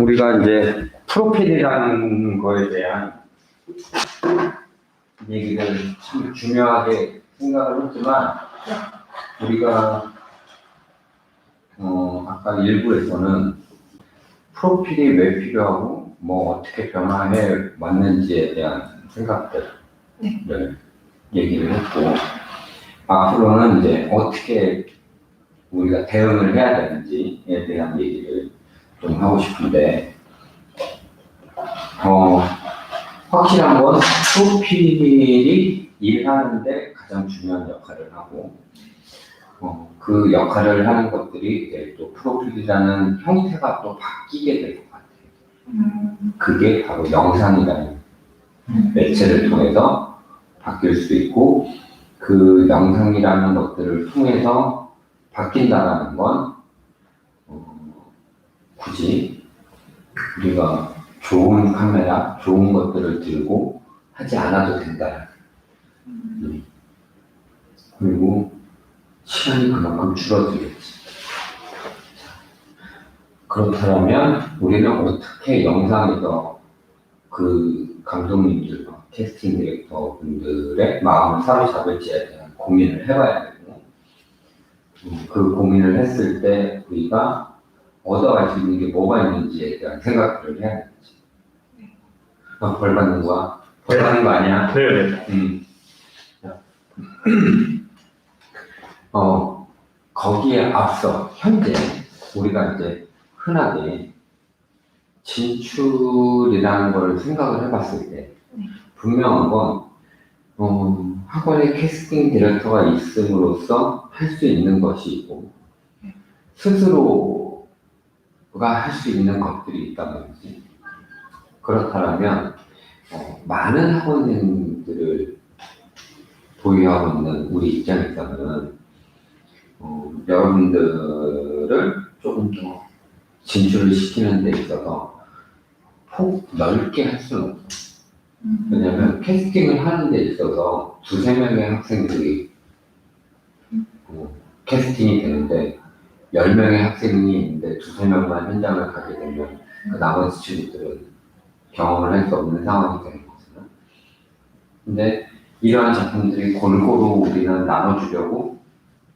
우리가 이제 프로필이라는 거에 대한 얘기를 참 중요하게 생각을 했지만 우리가 어 아까 일부에서는 프로필이 왜 필요하고 뭐 어떻게 변화해 왔는지에 대한 생각들을 얘기를 했고 앞으로는 이제 어떻게 우리가 대응을 해야 되는지에 대한 얘기를 좀 하고 싶은데 어 확실한 건 프로필이 일하는데 가장 중요한 역할을 하고 어, 그 역할을 하는 것들이 이제 또 프로필이라는 형태가 또 바뀌게 될 것 같아요. 그게 바로 영상이라는 매체를 통해서 바뀔 수 있고 그 영상이라는 것들을 통해서 바뀐다라는 건 어, 굳이 우리가 좋은 카메라, 좋은 것들을 들고 하지 않아도 된다. 음. 그리고 시간이 그만큼 줄어들겠지. 그렇다면 우리는 어떻게 영상에서 그 감독님들과 캐스팅 디렉터 분들의 마음을 사로잡을지에 대한 고민을 해봐야 되고 음, 그 고민을 했을 때 우리가 얻어갈 수 있는 게 뭐가 있는지에 대한 생각들을 해야 되지. 아, 벌 받는 거야? 벌 받는 거 아니야? 네 네. 음. 어, 거기에 앞서 현재 우리가 이제 흔하게 진출이라는 걸 생각을 해봤을 때 분명한 건 어, 학원에 캐스팅 디렉터가 있음으로써 할 수 있는 것이 있고 스스로 가 할 수 있는 것들이 말이지. 그렇다면 어, 많은 학원생들을 보유하고 있는 우리 입장에서는 어, 여러분들을 조금 더 진출을 시키는 데 있어서 폭 넓게 할 수는 없어. 왜냐면 캐스팅을 하는 데 있어서 두세 명의 학생들이 어, 캐스팅이 되는데 열 명의 학생이 있는데 두세 명만 현장을 가게 되면 그 나머지 친구들은 경험을 할 수 없는 상황이 되는 거잖아. 근데 이러한 작품들이 골고루 우리는 나눠주려고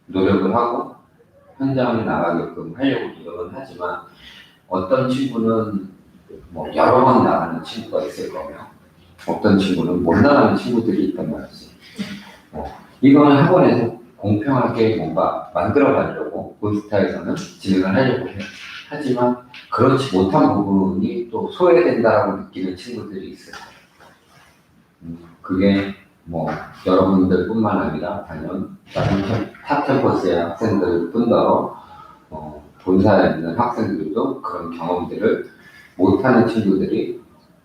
노력을 하고 현장에 나가게끔 하려고 노력은 하지만 어떤 친구는 뭐 여러 번 나가는 친구가 있을 거며 어떤 친구는 못 나가는 친구들이 있단 말이지. 어, 이거는 학원에서 공평하게 뭔가 만들어 가려고 본스타에서는 진행을 하려고 해요. 하지만 그렇지 못한 부분이 또 소외된다라고 느끼는 친구들이 있어요. 음, 그게 뭐 여러분들뿐만 아니라 단연 다른 캠- 타 캠퍼스의 학생들 뿐더러 어, 본사에 있는 학생들도 그런 경험들을 못하는 친구들이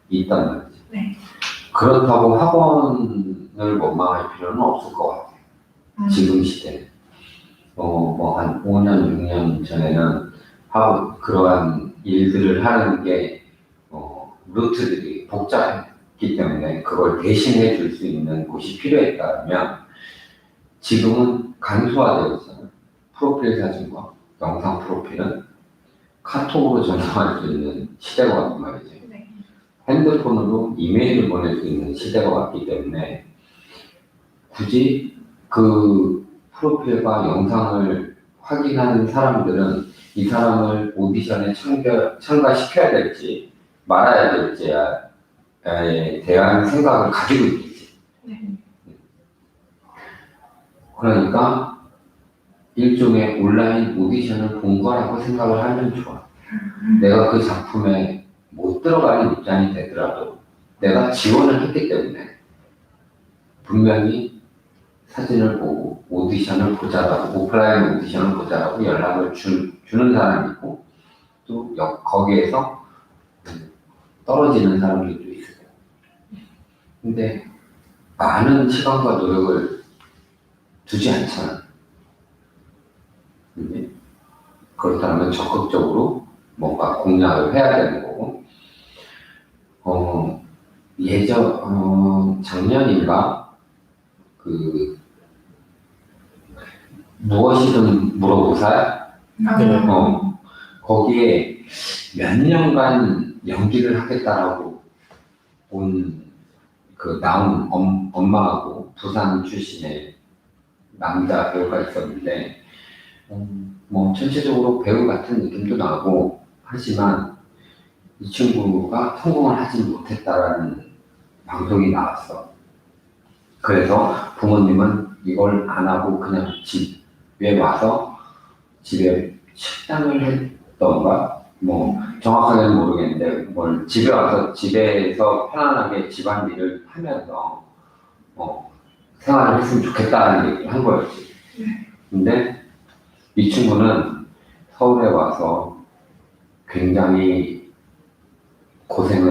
있단 말이지. 네. 그렇다고 학원을 원망할 필요는 없을 것 같아요. 지금 시대. 어, 뭐 한 5년, 6년 전에는 하고 그러한 일들을 하는 게 어, 루트들이 복잡했기 때문에 그걸 대신해 줄 수 있는 곳이 필요했다면 지금은 간소화되어 있잖아요. 프로필 사진과 영상 프로필은 카톡으로 전송할 수 있는 시대가 왔단 말이지. 네. 핸드폰으로 이메일을 보낼 수 있는 시대가 왔기 때문에 굳이 그 프로필과 영상을 확인하는 사람들은 이 사람을 오디션에 참가, 참가시켜야 될지 말아야 될지에 대한 생각을 가지고 있겠지. 네. 그러니까 일종의 온라인 오디션을 본 거라고 생각을 하면 좋아. 내가 그 작품에 못 들어가는 입장이 되더라도 내가 지원을 했기 때문에 분명히 사진을 보고 오디션을 보자라고 오프라인 오디션을 보자라고 연락을 주, 주는 사람이 있고 또 여- 거기에서 음, 떨어지는 사람들도 있어요. 근데 많은 시간과 노력을 두지 않잖아. 근데 그렇다면 적극적으로 뭔가 공략을 해야 되는 거고, 어, 예전, 어, 작년인가, 그, 무엇이든 물어보살? 아, 네. 어, 거기에 몇 년간 연기를 하겠다라고 온 그 나온 엄, 엄마하고 부산 출신의 남자 배우가 있었는데 음, 뭐 전체적으로 배우 같은 느낌도 나고 하지만 이 친구가 성공을 하지 못했다라는 방송이 나왔어. 그래서 부모님은 이걸 안 하고 그냥 집 에 와서 집에 식당을 했던가 뭐 정확하게는 모르겠는데 뭘 집에 와서 집에서 편안하게 집안일을 하면서 어, 생활을 했으면 좋겠다는 얘기를 한 거였지. 근데 이 친구는 서울에 와서 굉장히 고생을